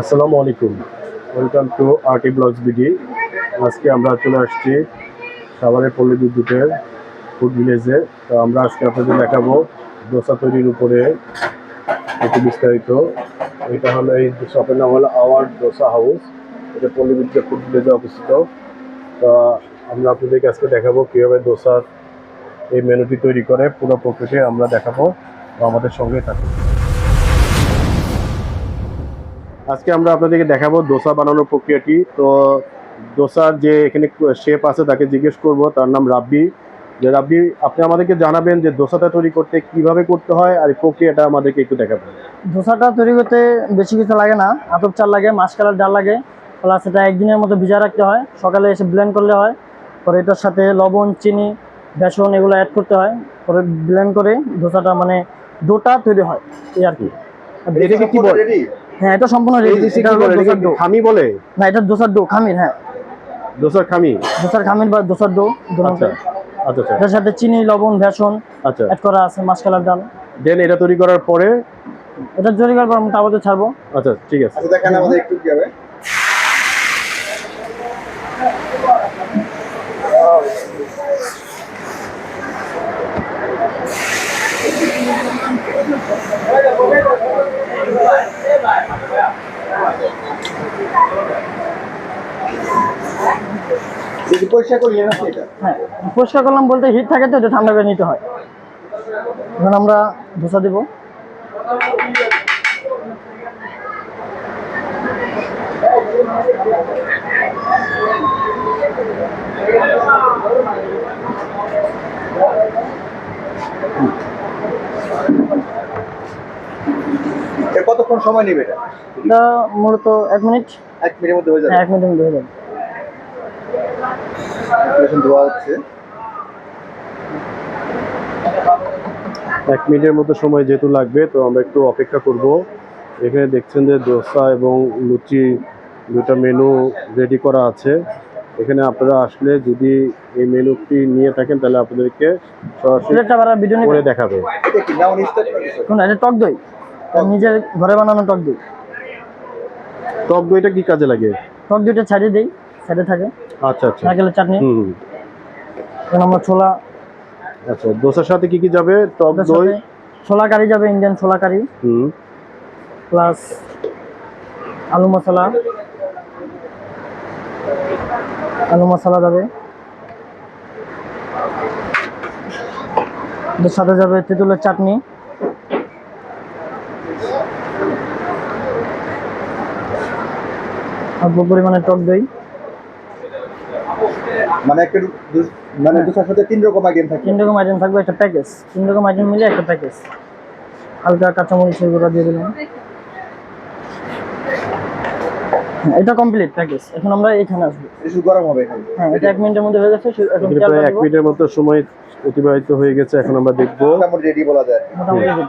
আসসালামু আলাইকুম। Welcome to RT blogs BD আজকে আমরা চলে আসছি সাভারের পল্লী বিদ্যুতের ফুড ভিলেজে। তো আমরা আজকে আপনাদের দেখাবো দোসা তৈরির উপরে একটু বিস্তারিত। এটা হলো এই শপের নাম হলো আওয়ার দোসা হাউস। এটা পল্লী বিদ্যুতের ফুড ভিলেজে অবস্থিত। তো আমরা আপনাদেরকে আজকে দেখাবো কীভাবে দোসার এই মেনুটি তৈরি করে পুরো প্রকৃতি আমরা দেখাবো। আমাদের সঙ্গে থাকুন। আজকে আমরা আপনাদেরকে দেখাবো দোসা বানানোর প্রক্রিয়াটি। তো দোসার যে এখানে শেপ আছে তাকে জিজ্ঞেস করব তার নাম রাব্বি। যে রাব্বি আপনি আমাদেরকে জানাবেন যে দোসাটা তৈরি করতে কীভাবে করতে হয় আর এই প্রক্রিয়াটা আমাদেরকে একটু দেখাবেন। ধোসাটা তৈরি করতে বেশি কিছু লাগে না আতপ চাল লাগে মাসকালার ডাল লাগে প্লাস এটা একদিনের মতো ভিজা রাখতে হয় সকালে এসে ব্লেন্ড করলে হয় পরে এটার সাথে লবণ চিনি বেসন এগুলো অ্যাড করতে হয় পরে ব্লেন্ড করে ধোসাটা মানে ডোটা তৈরি হয় এই আর কি। এটাকে কি বলে? হ্যাঁ এটা সম্পূর্ণ রেডি এটা হলো খামি বলে? না এটা দোসার ডো খামির হ্যাঁ। দোসার খামি? দোসার খামির বা দোসার ডো আচ্ছা আচ্ছা আচ্ছা। এটার সাথে চিনি লবণ বেসন আচ্ছা। অ্যাড করা আছে মাসকালার ডাল। দেন এটা তৈরি করার পরে? এটা তৈরি করার পর তাওয়াতে ছাড়বো। আচ্ছা ঠিক আছে। আচ্ছা দেখেন আমাদের একটু কি হবে। এটা হ্যাঁ পরিষ্কার করলাম বলতে হিট থাকে তো এটা ঠান্ডা করে নিতে হয়। এখন আমরা ধোসা দেবো। এর কতক্ষণ সময় নেবে এটা? এটা মূলত এক মিনিট। এক মিনিটের মধ্যে হয়ে যাবে। এক মিনিটের মধ্যে হয়ে যাবে। দেওয়া হচ্ছে। এক মিনিটের মতো সময় যেহেতু লাগবে তো আমরা একটু অপেক্ষা করব। এখানে দেখছেন যে দোসা এবং লুচি দুটা মেনু রেডি করা আছে। এখানে আপনারা আসলে যদি এই মেনুটি নিয়ে থাকেন তাহলে আপনাদেরকে সরাসরি করে দেখাবে। টক দই। নিজের ঘরে বানানো টক দই। টক দইটা কি কাজে লাগে? টক দইটা ছাড়িয়ে দিই সাইডে থাকে। আচ্ছা আচ্ছা। নারকেলের চাটনি। হুম। আমরা ছোলা। আচ্ছা দোসার সাথে কি কি যাবে? টক দই? ছোলা কারি যাবে ইন্ডিয়ান ছোলা কারি। হুম। প্লাস আলু মশলা। আলু মশলা যাবে। সাথে যাবে তেঁতুলের চাটনি। অল্প পরিমাণে টক দই। মানে একটা মানে দুটার সাথে তিন রকম আইটেম থাকে। তিন রকম আইটেম থাকবে একটা প্যাকেজ তিন রকম আইটেম মিলে একটা প্যাকেজ হালকা কাঁচামরিচের গুঁড়া দিয়ে দিলাম। এটা কমপ্লিট প্যাকেজ এখন আমরা এখানে আসব। শুধু গরম হবে এখানে। হ্যাঁ এটা এক মিনিটের মধ্যে হয়ে গেছে এখন প্রায় এক মিনিটের মতো সময় অতিবাহিত হয়ে গেছে এখন আমরা দেখব। মোটামুটি রেডি বলা যায়। মোটামুটি রেডি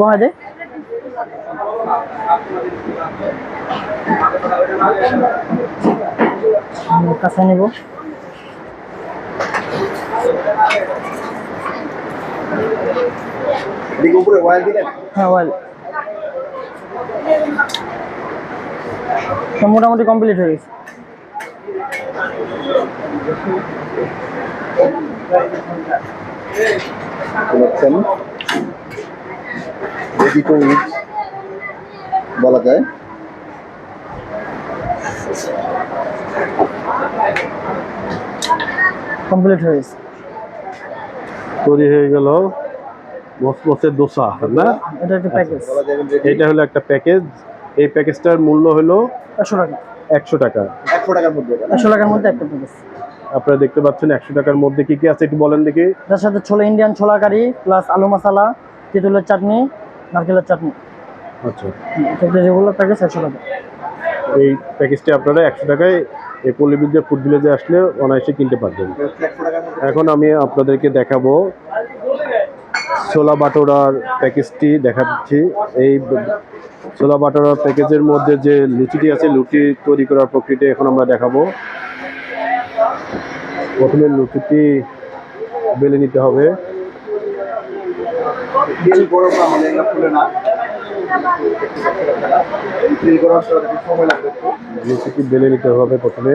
বহাই দে। কাঁচা নিব। উপরে দিলেন? হ্যাঁ ওয়েল মোটামুটি কমপ্লিট হয়ে গেছে। টু ইট বলা যায়। কমপ্লিট হয়ে গেছে। তৈরি হয়ে গেল মসমসের দোসা না? এটা একটা প্যাকেজ রেডি এটা হলো একটা প্যাকেজ এই প্যাকেজটার মূল্য হলো একশো টাকা। একশো টাকা। একশো টাকার মধ্যে? একশো টাকার মধ্যে একটা প্যাকেজ আপনারা দেখতে পাচ্ছেন একশো টাকার মধ্যে কি কি আছে একটু বলেন দেখি। তার সাথে ছোলা ইন্ডিয়ান ছোলা কারি প্লাস আলু মশলা তেঁতুলের চাটনি নারকেলের চাটনি। আচ্ছা। এটা যেগুলো প্যাকেজ একশো টাকা এই প্যাকেজটি আপনারা একশো টাকায় এই পল্লীবিদ্যা ফুড ভিলেজে আসলে অনায়াসে কিনতে পারবেন। এখন আমি আপনাদেরকে দেখাবো ছোলা বাটোরার প্যাকেজটি দেখাচ্ছি। এই ছোলা বাটোরার প্যাকেজের মধ্যে যে লুচিটি আছে লুচি তৈরি করার প্রক্রিয়াটি এখন আমরা দেখাবো। প্রথমে লুচিটি বেলে নিতে হবে। না। লুচিটি বেলে নিতে হবে প্রথমে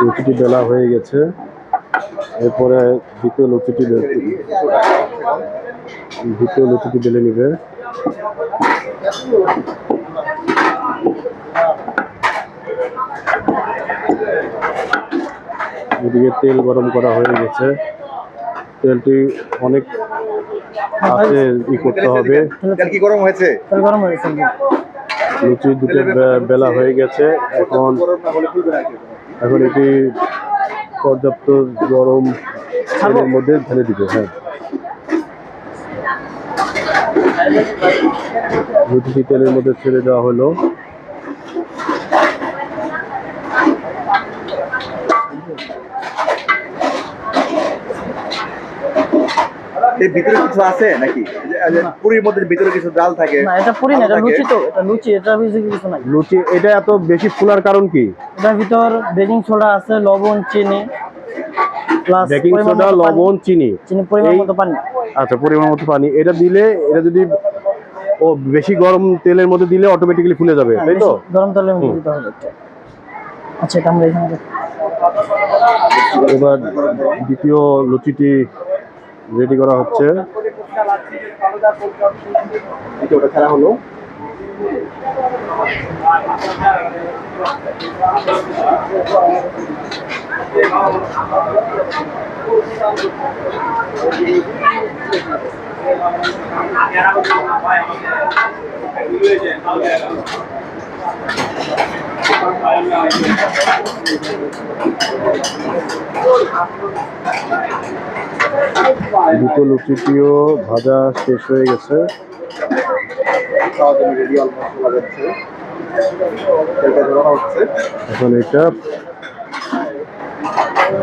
লুচিটি বেলা হয়ে গেছে। এরপরে দ্বিতীয় লুচিটি দ্বিতীয় লুচিটি বেলে নিবে। এদিকে তেল গরম করা হয়ে গেছে। তেলটি অনেক হাতে ই করতে হবে। তেল কি গরম হয়েছে? গরম লুচি দুটো বে- বেলা হয়ে গেছে। এখন? এখন এটি পর্যাপ্ত গরম তেলের মধ্যে ঢেলে দিবে হ্যাঁ। লুচিটি তেলের মধ্যে ছেড়ে দেওয়া হলো। এর ভিতরে কিছু আছে নাকি? পুরীর মধ্যে ভিতরে কিছু ডাল থাকে না এটা পুরি না এটা লুচি তো এটা লুচি এটা বেশি কিছু নাই। লুচি এটা এত বেশি ফুলার কারণ কি? এটার ভিতর বেকিং সোডা আছে লবণ চিনি প্লাস বেকিং সোডা লবণ চিনি। চিনি পরিমাণ মতো পানি। আচ্ছা পরিমাণ মতো পানি। এটা দিলে এটা যদি ও বেশি গরম তেলের মধ্যে দিলে অটোমেটিক্যালি ফুলে যাবে হ্যাঁ, তাই তো? গরম তেলের মধ্যে দিতে হবে আচ্ছা এটা আমরা এখানে এবার দ্বিতীয় লুচিটি রেডি করা হচ্ছে। খেলা হলো। দ্বিতীয় লুচিটিও ভাজা শেষ হয়ে গেছে। এখন এটা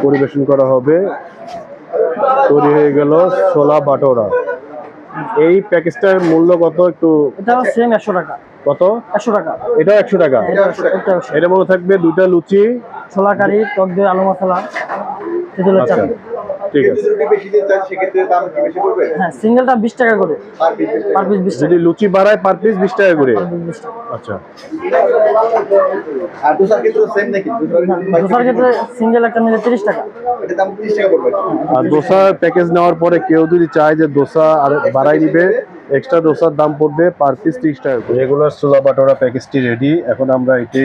পরিবেশন করা হবে। তৈরি হয়ে গেল ছোলা বাটোরা। এই প্যাকেজটার মূল্য কত একটু? এটা সেম একশো টাকা। কত? একশো টাকা। এটা একশো টাকা। এটা মনে থাকবে দুইটা লুচি। ছোলা কারি টক দই আলু মশলা। তেঁতুলের আচ্ছা চাটনি ঠিক আছে। যদি বেশি দিতে চান সেক্ষেত্রে দাম কি বেশি পড়বে? হ্যাঁ সিঙ্গেলটা বিশ টাকা করে। পার পিস বেশি পার পিস বিশ টাকা। যদি লুচি বাড়ায় পার পিস বিশ টাকা করে। Per piece 20 টাকা। আচ্ছা। আর দোসার ক্ষেত্রে সেম নাকি? দোসার ক্ষেত্রে সিঙ্গেল একটা নিলে তিরিশ টাকা। এটা দাম 30 টাকা পড়বে। আর দোসা প্যাকেজ নেওয়ার পরে কেউ যদি চায় যে দোসা আর বাড়াই দিবে এক্সট্রা দোসার দাম পড়বে পার পিস ত্রিশ টাকা রেগুলার ছোলা বাটোরা প্যাকেজটি রেডি এখন আমরা এটি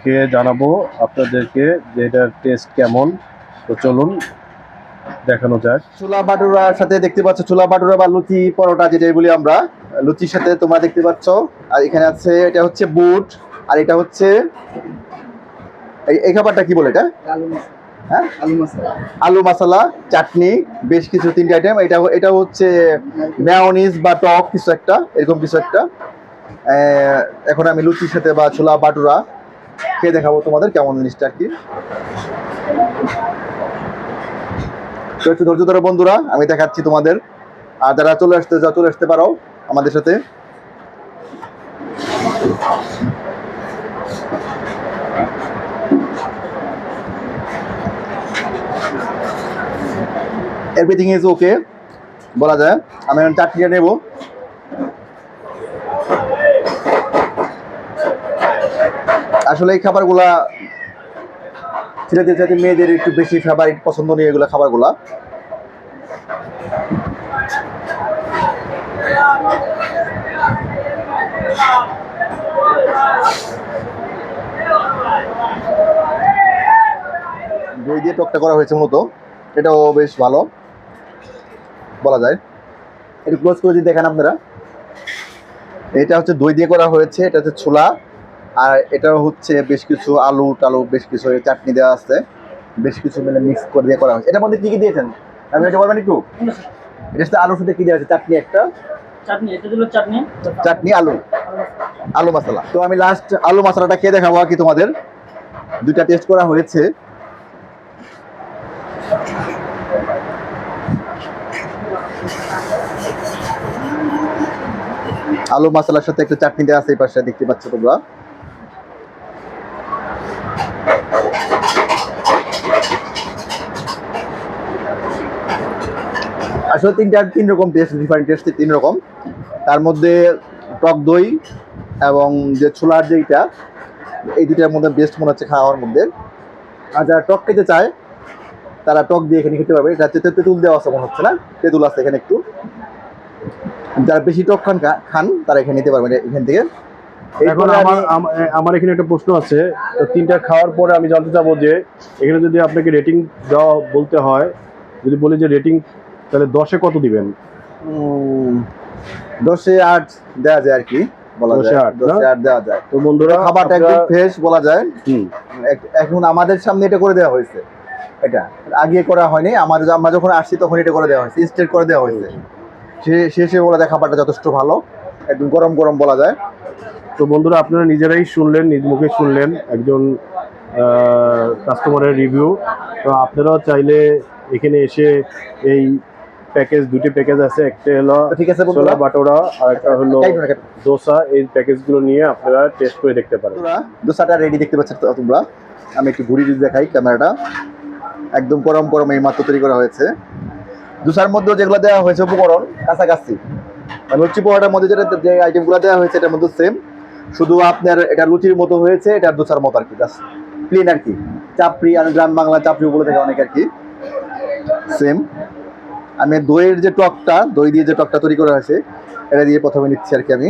খেয়ে জানাব আপনাদেরকে যে এটার টেস্ট কেমন। তো চলুন দেখানো যাক। ছোলা বাটুরার সাথে দেখতে পাচ্ছ ছোলা বাটুরা বা লুচি পরোটা যেটা বলি আমরা লুচির সাথে তোমরা দেখতে পাচ্ছ। আর এখানে আছে এটা হচ্ছে বুট আর এটা হচ্ছে এই- এই খাবারটা কি বলে এটা? হ্যাঁ? আলু মশলা। চাটনি বেশ কিছু তিনটে আইটেম এটা এটা হচ্ছে মেয়নিজ বা টক কিছু একটা এরকম কিছু একটা। এখন আমি লুচির সাথে বা ছোলা বাটুরা খেয়ে দেখাবো তোমাদের কেমন জিনিসটা আর কি। তো একটু ধৈর্য ধরো বন্ধুরা, আমি দেখাচ্ছি তোমাদের। আর যারা চলে আসতে যা, চলে আসতে পারো আমাদের সাথে। এভরিথিং ইজ ওকে বলা যায়। আমি এখন চাটনিটা নেব। আসলে এই খাবারগুলা ছেলেদের সাথে মেয়েদের একটু বেশি ফেভারিট পছন্দনীয় এগুলো খাবারগুলা। দই দিয়ে টকটা করা হয়েছে মূলত। এটাও বেশ ভালো, বলা যায়। একটু ক্লোজ করে যদি দেখেন আপনারা। এটা হচ্ছে দই দিয়ে করা হয়েছে, এটা হচ্ছে ছোলা। আর এটা হচ্ছে বেশ কিছু আলু টালু বেশ কিছু চাটনি দেওয়া আছে। বেশ কিছু মিলে মিক্স করে দিয়ে করা হয়েছে। এটার মধ্যে কি কি দিয়েছেন? আমি এটা বলবেন একটু? এটা সাথে আলুর সাথে কি দেওয়া আছে? চাটনি একটা। চাটনি আলু। আলু মশলা। তো আমি লাস্ট আলু মশলাটা খেয়ে দেখাবো আর কি তোমাদের। দুইটা টেস্ট করা হয়েছে। আলু মশলার সাথে একটা চাটনি দেওয়া আছে এই পাশে দেখতে পাচ্ছ তোমরা। আসলে তিনটা তিন রকম টেস্ট ডিফারেন্ট টেস্ট তিন রকম। তার মধ্যে টক দই এবং যে ছোলার যেইটা এই দুটার মধ্যে বেস্ট মনে হচ্ছে খাওয়ার মধ্যে। আর যারা টক খেতে চায় তারা টক দিয়ে এখানে খেতে পারবে। এটা তেঁতুল তেঁতুল দেওয়া আছে মনে হচ্ছে না? তেঁতুল আছে এখানে একটু। যারা বেশি টক খান খান তারা এখানে নিতে পারবেন এখান থেকে। এখন আমার আমার এখানে একটা প্রশ্ন আছে। তো তিনটা খাওয়ার পরে আমি জানতে চাবো যে এখানে যদি আপনাকে রেটিং দেওয়া বলতে হয় যদি বলি যে রেটিং তাহলে দশে কত দিবেন? দশে আট দেওয়া যায় আর কি বলা যায়। আট, না? দশে আট দেওয়া যায়। তো বন্ধুরা খাবারটা একদম ফ্রেশ বলা যায়। এখন আমাদের সামনে এটা করে দেওয়া হয়েছে। এটা আগে করা হয়নি আমার আমরা যখন আসছি তখন এটা করে দেওয়া হয়েছে স্টেট করে দেওয়া হয়েছে। শেষে বলা যায় খাবারটা যথেষ্ট ভালো একদম গরম গরম বলা যায়। তো বন্ধুরা আপনারা নিজেরাই শুনলেন নিজ মুখে শুনলেন একজন কাস্টমারের রিভিউ তো আপনারাও চাইলে এখানে এসে এই প্যাকেজ দুটি প্যাকেজ আছে একটা হলো ঠিক আছে ছোলা বাটোরা আর একটা হলো ধরনের একটা- দোসা। এই প্যাকেজগুলো নিয়ে আপনারা টেস্ট করে দেখতে পারেন। দোসাটা রেডি দেখতে পাচ্ছেন তো তোমরা? আমি একটু ঘুরি যদি দেখাই ক্যামেরাটা। একদম গরম গরম এই মাত্র তৈরি করা হয়েছে। দোসার মধ্যে যেগুলো দেওয়া হয়েছে উপকরণ কাছাকাছি। আর লুচি পোহাটার মধ্যে যেটা যে আইটেমগুলো দেওয়া হয়েছে এটার মধ্যে সেম শুধু আপনার এটা লুচির মতো হয়েছে এটা দোসার মতো আর কি জাস্ট প্লেন আর কি। চাপড়ি আর গ্রাম বাংলা চাপড়ি বলে থাকে অনেক আর কি। সেম আমি দইয়ের যে টকটা, দই দিয়ে যে টকটা তৈরি করা হয়েছে, এটা দিয়ে প্রথমে নিচ্ছি আর কি আমি।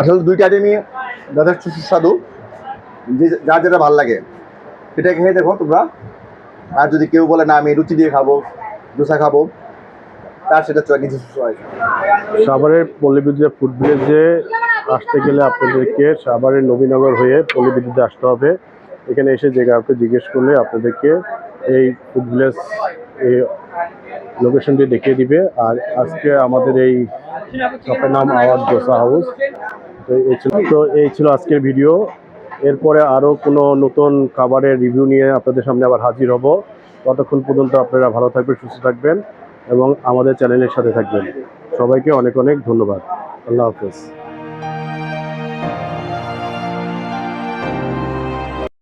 আসলে দুইটা আইটেমই যথেষ্ট সুস্বাদু। যে যার যেটা ভালো লাগে। সেটা খেয়ে দেখো তোমরা। আর যদি কেউ বলে, না, আমি রুচি দিয়ে খাব দোসা খাব তার সেটা নিজস্ব চয়েস সাভারের পল্লী বিদ্যুৎ ফুড ভিলেজে আসতে গেলে আপনাদেরকে সাভারের নবীনগর হয়ে পল্লী বিদ্যুতে আসতে হবে। এখানে এসে যে কাউকে জিজ্ঞেস করলে আপনাদেরকে এই ফুড ভিলেজ এই লোকেশনটি দেখিয়ে দিবে। আর আজকে আমাদের এই শপের নাম আওয়াজ দোসা হাউস। তো এই ছিল তো এই ছিল আজকের ভিডিও এরপরে আরও কোনো নতুন খাবারের রিভিউ নিয়ে আপনাদের সামনে আবার হাজির হব। ততক্ষণ পর্যন্ত আপনারা ভালো থাকবেন, সুস্থ থাকবেন। এবং আমাদের চ্যানেলের সাথে থাকবেন। সবাইকে অনেক অনেক ধন্যবাদ। আল্লাহ হাফেজ।